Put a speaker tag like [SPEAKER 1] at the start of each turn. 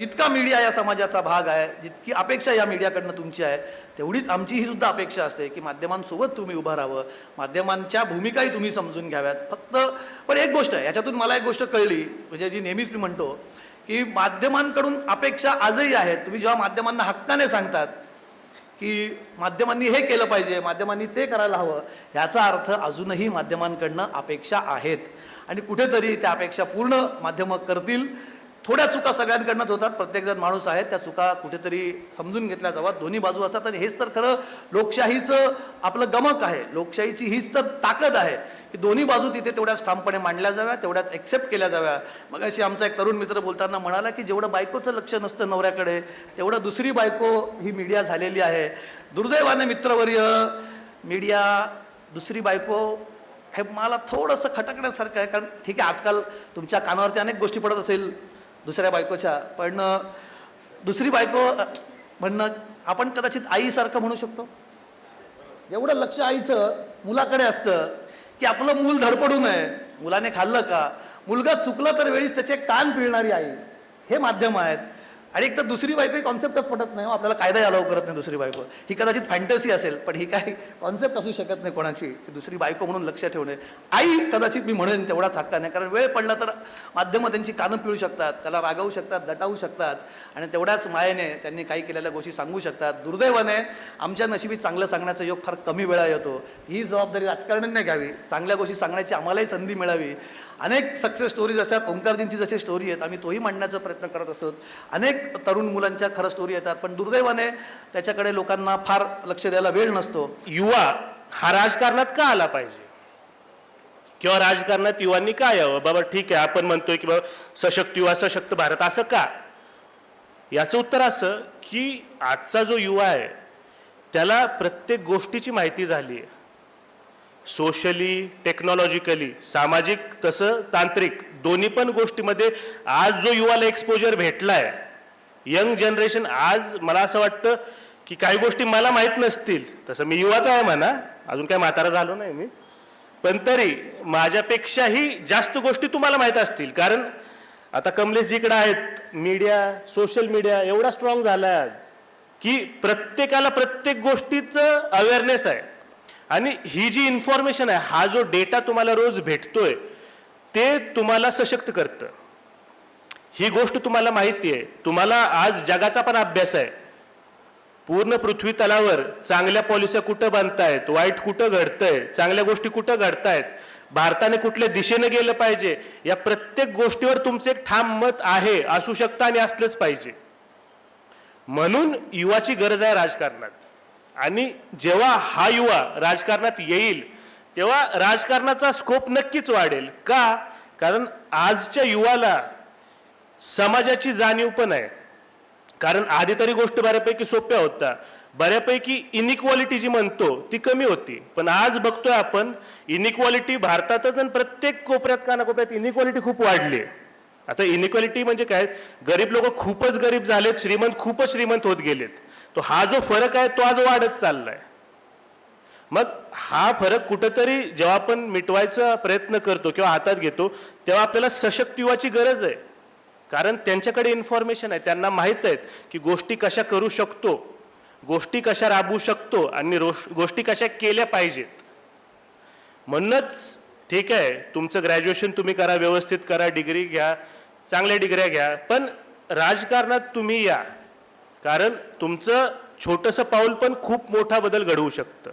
[SPEAKER 1] जितका मीडिया या समाजाचा भाग आहे जितकी अपेक्षा या मीडियाकडनं तुमची आहे तेवढीच आमची ही सुद्धा अपेक्षा असते की माध्यमांसोबत तुम्ही उभं राहावं. माध्यमांच्या भूमिकाही तुम्ही समजून घ्याव्यात. फक्त पण एक गोष्ट आहे याच्यातून मला एक गोष्ट कळली म्हणजे जी नेहमीच मी म्हणतो की माध्यमांकडून अपेक्षा आजही आहेत. तुम्ही जेव्हा माध्यमांना हक्काने सांगतात की माध्यमांनी हे केलं पाहिजे माध्यमांनी ते करायला हवं ह्याचा अर्थ अजूनही माध्यमांकडनं अपेक्षा आहेत. आणि कुठेतरी त्या अपेक्षा पूर्ण माध्यमं करतील. थोड्या चुका सगळ्यांकडनंच होतात. प्रत्येकजण माणूस आहे. त्या चुका कुठेतरी समजून घेतल्या जाव्यात दोन्ही बाजू असतात. आणि हेच तर खरं लोकशाहीचं आपलं गमक आहे. लोकशाहीची हीच तर ताकद आहे की दोन्ही बाजू तिथे तेवढ्याच ठामपणे मांडल्या जाव्या तेवढ्याच एक्सेप्ट केल्या जाव्या. मग अशी आमचा एक तरुण मित्र बोलताना म्हणाला की जेवढं बायकोचं लक्ष नसतं नवऱ्याकडे तेवढं दुसरी बायको ही मीडिया झालेली आहे. दुर्दैवाने मित्रवर्य मीडिया दुसरी बायको हे मला थोडंसं खटकण्यासारखं आहे. कारण ठीक आहे आजकाल तुमच्या कानावरती अनेक गोष्टी पडत असेल. दुसऱ्या बायकोच्या. पण दुसरी बायको म्हणणं आपण कदाचित आईसारखं म्हणू शकतो. एवढं लक्ष आईचं मुलाकडे असतं की आपलं मूल धडपडू नये. मुलाने खाल्लं का? मुलगा चुकलं तर वेळीच त्याचे कान पिळणारी आई. हे माध्यम आहेत. आणि एक तर दुसरी बायकोही कॉन्सेप्टच पटत नाही हो. आपल्याला कायदाही अलाव करत नाही दुसरी बायको. ही कदाचित फॅन्टसी असेल पण ही काही कॉन्सेप्ट असू शकत नाही कोणाची. दुसरी बायको म्हणून लक्ष ठेवणे. आई कदाचित मी म्हणेन तेवढाच नाही. कारण वेळ पडला तर माध्यमं त्यांची कानं पिळू शकतात त्याला रागावू शकतात दटावू शकतात. आणि तेवढ्याच मायेने त्यांनी काही केलेल्या गोष्टी सांगू शकतात. दुर्दैवाने आमच्या नशिबी चांगलं सांगण्याचा योग फार कमी वेळा येतो. ही जबाबदारी राजकारण्यांनी घ्यावी. चांगल्या गोष्टी सांगण्याची आम्हालाही संधी मिळावी. अनेक सक्सेस स्टोरीज असतात ओंकारजींची जशी स्टोरी आहेत आम्ही तोही मांडण्याचा प्रयत्न करत असतो. अनेक तरुण मुलांच्या खरं स्टोरी येतात. पण दुर्दैवाने त्याच्याकडे लोकांना फार लक्ष द्यायला वेळ नसतो.
[SPEAKER 2] युवा हा राजकारणात का आला पाहिजे? किंवा राजकारणात युवांनी काय यावं? बाबा ठीक आहे आपण म्हणतोय की बाबा सशक्त युवा सशक्त भारत असं का? याचं उत्तर असं की आजचा जो युवा आहे त्याला प्रत्येक गोष्टीची माहिती झाली आहे. सोशली टेक्नॉलॉजिकली सामाजिक तसं तांत्रिक दोन्ही पण गोष्टीमध्ये आज जो युवाला एक्सपोजर भेटलाय यंग जनरेशन आज मला असं वाटतं की काही गोष्टी मला माहीत नसतील. तसं मी युवाच आहे म्हणा. अजून काय म्हातारा झालो नाही मी. पण तरी माझ्यापेक्षाही जास्त गोष्टी तुम्हाला माहीत असतील. कारण आता कमलेश इकडं आहेत मीडिया सोशल मीडिया एवढा स्ट्रॉंग झाला आहे आज की प्रत्येकाला प्रत्येक गोष्टीचं अवेअरनेस आहे. आणि ही जी इन्फॉर्मेशन आहे हा जो डेटा तुम्हाला रोज भेटतोय ते तुम्हाला सशक्त करतं. ही गोष्ट तुम्हाला माहिती आहे. तुम्हाला आज जगाचा पण अभ्यास आहे. पूर्ण पृथ्वी तलावर चांगल्या पॉलिस्या कुठं बांधतायत वाईट कुठं घडतंय? चांगल्या गोष्टी कुठं घडतायत? भारताने कुठल्या दिशेने गेलं पाहिजे? या प्रत्येक गोष्टीवर तुमचं एक ठाम मत आहे असू शकतं आणि असलंच पाहिजे. म्हणून युवाची गरज आहे राजकारणात. आणि जेव्हा हा युवा राजकारणात येईल तेव्हा राजकारणाचा स्कोप नक्कीच वाढेल. का? कारण आजच्या युवाला समाजाची जाणीव पण आहे. कारण आधी तरी गोष्ट बऱ्यापैकी सोप्या होत्या. बऱ्यापैकी इनिक्वालिटी जी म्हणतो ती कमी होती. पण आज बघतोय आपण इनिक्वालिटी भारतातच आणि प्रत्येक कोपऱ्यात कानाकोपऱ्यात इनिक्वालिटी खूप वाढली आहे. आता इनिक्वालिटी म्हणजे काय? गरीब लोक खूपच गरीब झालेत श्रीमंत खूपच श्रीमंत होत गेलेत. तो हा जो फरक आहे तो आज वाढत चाललाय. मग हा फरक कुठंतरी जेव्हा आपण मिटवायचा प्रयत्न करतो किंवा हातात घेतो तेव्हा आपल्याला सशक्त युवाची गरज आहे. कारण त्यांच्याकडे इन्फॉर्मेशन आहे त्यांना माहीत आहेत की गोष्टी कशा करू शकतो गोष्टी कशा राबवू शकतो आणि रोष गोष्टी कशा केल्या पाहिजेत. म्हणूनच ठीक आहे तुमचं ग्रॅज्युएशन तुम्ही करा व्यवस्थित करा डिग्री घ्या चांगल्या डिग्र्या घ्या पण राजकारणात तुम्ही या. कारण तुमचं छोटंसं पाऊल पण खूप मोठा बदल घडवू शकतं.